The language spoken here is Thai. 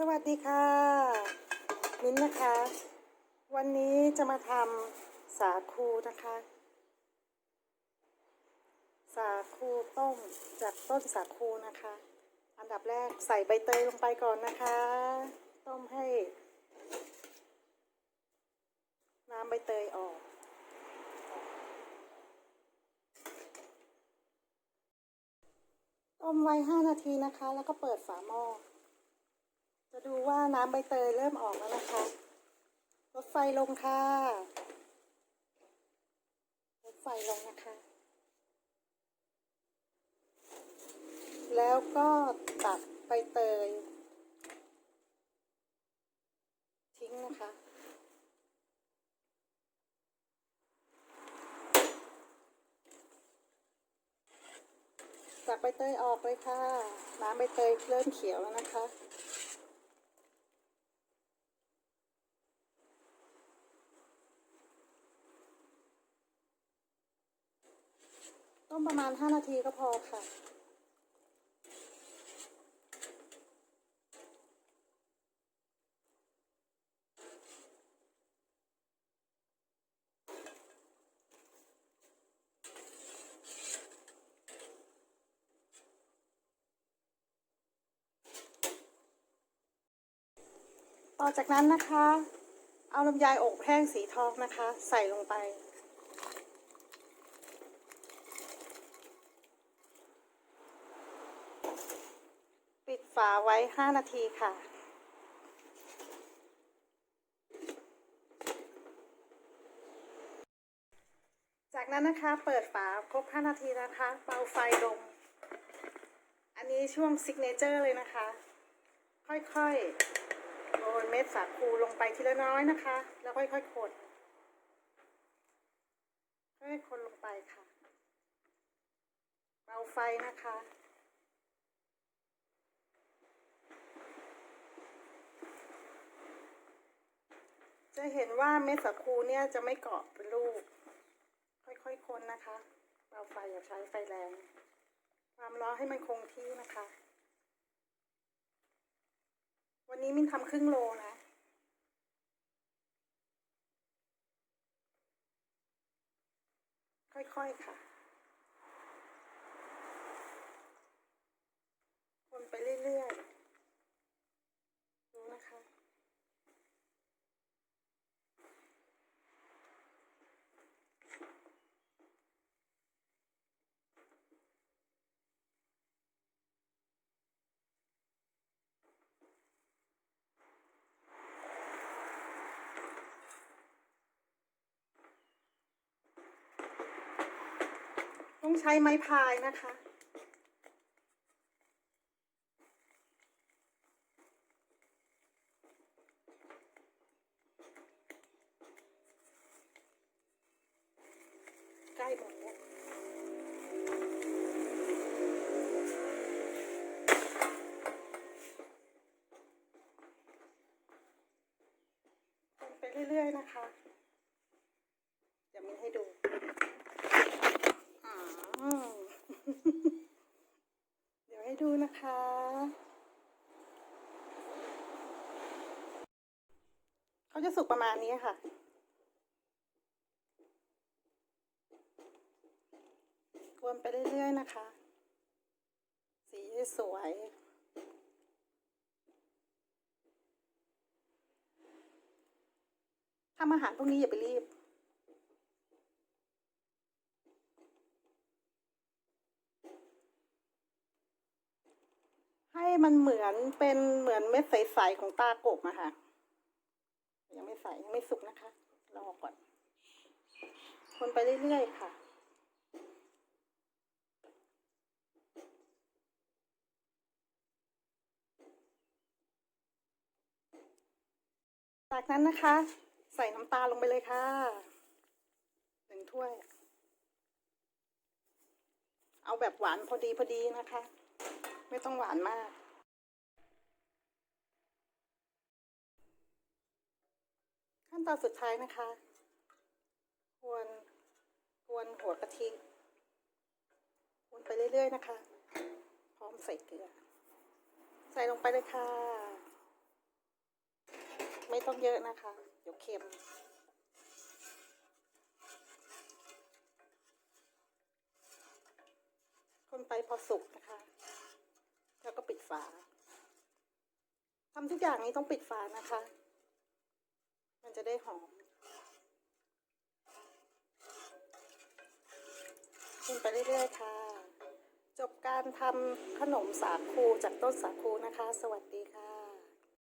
สวัสดีค่ะมิ้นนะคะ วันนี้จะมาทำสาคูนะคะ สาคูต้มจากต้นสาคูนะคะ อันดับแรกใส่ใบเตยลงไปก่อนนะคะ ต้มให้ น้ำใบเตยออก ต้มไว้ 5 นาทีนะคะ แล้วก็เปิดฝาหม้อ จะดูว่าน้ำใบเตยเริ่มออกแล้วนะคะลดไฟลงค่ะลดไฟลงนะคะ แล้วก็ตัดใบเตย ทิ้งนะคะตักใบเตยออกเลยค่ะ น้ำใบเตยเริ่มเขียวแล้วนะคะ ต้มประมาณ 5 นาทีก็พอค่ะ ต่อจากนั้นนะคะ เอาลำไยอบแห้งสีทองนะคะ ใส่ลงไป ปิด ฝาไว้ 5 นาทีค่ะ จากนั้นนะคะเปิดฝาครบ 5 นาทีนะคะเบาไฟลง อันนี้ช่วงซิกเนเจอร์เลยนะคะ ค่อยๆโรยเม็ดสาคูลงไปทีละน้อยนะคะ แล้วค่อยๆคนค่อยๆคนลงไปค่ะเบาไฟนะคะ จะเห็นว่าเม็ดสาคูเนี่ยจะไม่เกาะเป็นลูก ค่อยๆคนนะคะเบาไฟอย่าใช้ไฟแรง ความร้อนให้มันคงที่นะคะ วันนี้มินทำครึ่งโลนะค่อยๆค่ะ คนไปเรื่อยๆ ดูนะคะ ต้องใช้ไม้พายนะคะ ใกล้หมดแล้วคนไปเรื่อย ๆ นะคะ เดี๋ยวมินให้ดู อืม เดี๋ยวให้ดูนะคะ เขาจะสุกประมาณนี้ค่ะ วนไปเรื่อยๆนะคะ สีสวยทำอาหารพวกนี้อย่าไปรีบ ให้มันเหมือนเป็นเหมือนเม็ดใสๆของตากบอะค่ะ ยังไม่ใสยังไม่สุกนะคะรอก่อน คนไปเรื่อยๆค่ะจากนั้นนะคะ ใส่น้ำตาลลงไปเลยค่ะหนึ่งถ้วย เอาแบบหวานพอดีพอดีนะคะ ไม่ต้องหวานมาก ขั้นตอนสุดท้ายนะคะกวนกวนหัวกะทิกวนไปเรื่อยๆนะคะ พร้อมใส่เกลือ ใส่ลงไปเลยค่ะ ไม่ต้องเยอะนะคะ เดี๋ยวเค็มคนไปพอสุกนะคะ แล้วก็ปิดฝาทำทุกอย่างนี้ต้องปิดฝานะคะ มันจะได้หอมกินไปเรื่อยๆค่ะ จบการทำขนมสาคูจากต้นสาคูนะคะ สวัสดีค่ะ